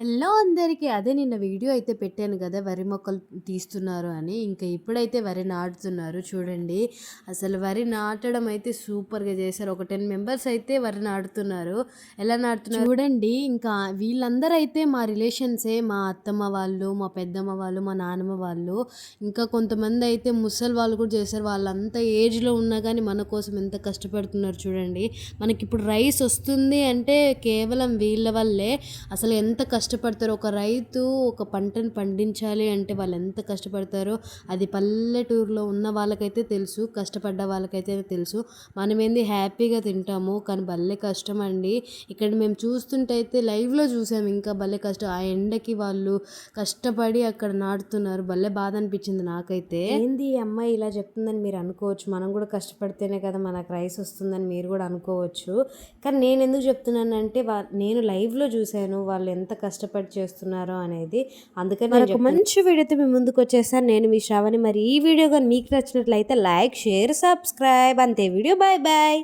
Hello అందరికీ. అదే నిన్న వీడియో అయితే పెట్టాను కదా వరి మొక్కలు తీస్తున్నారు అని. ఇంకా ఇప్పుడైతే వరి నాటుతున్నారు చూడండి. అసలు వరి నాటడం అయితే సూపర్‌గా చేశారు. ఒక 10 మెంబర్స్ అయితే వరి నాటుతున్నారు. ఎలా నాటుతున్నారు చూడండి. ఇంకా వీళ్ళందరూ అయితే మా రిలేషన్సే. మా అత్తమ్మ వాళ్ళు, మా పెద్దమ్మ వాళ్ళు, మా నానమ్మ వాళ్ళు. ఇంకా కొంతమంది అయితే ముసలి వాళ్ళు కూడా చేశారు. వాళ్ళంతా ఏజ్‌లో ఉన్నా కానీ మన కోసం ఎంత కష్టపడుతున్నారు చూడండి. మనకిప్పుడు రైస్ వస్తుంది అంటే కేవలం వీళ్ళ వల్లే. అసలు ఎంత కష్టపడతారో ఒక రైతు ఒక పంటను పండించాలి అంటే వాళ్ళు ఎంత కష్టపడతారో అది పల్లెటూరులో ఉన్న వాళ్ళకైతే తెలుసు. కష్టపడ్డ వాళ్ళకైతే తెలుసు. మనమేంది హ్యాపీగా తింటాము. కానీ భలే కష్టం అండి. ఇక్కడ మేము చూస్తుంటే అయితే లైవ్‌లో చూసాము ఇంకా భలే కష్టం. ఆ ఎండకి వాళ్ళు కష్టపడి అక్కడ నాటుతున్నారు. భలే బాధ అనిపించింది నాకైతే. ఏంది ఈ అమ్మాయి ఇలా చెప్తుందని మీరు అనుకోవచ్చు. మనం కూడా కష్టపడితేనే కదా మనకు రైస్ వస్తుందని మీరు కూడా అనుకోవచ్చు. కానీ నేను ఎందుకు చెప్తున్నానంటే వా నేను లైవ్‌లో చూసాను. వాళ్ళు ఎంత కష్టపడి చేస్తున్నారో అనేది. అందుకని నేను మరొక మంచి వీడియోతో మీ ముందుకు వచ్చేసాను. నేను మీ శ్రావణి. మరి ఈ వీడియో కానీ మీకు నచ్చినట్లయితే లైక్ షేర్ సబ్స్క్రైబ్. అంతే వీడియో. Bye bye.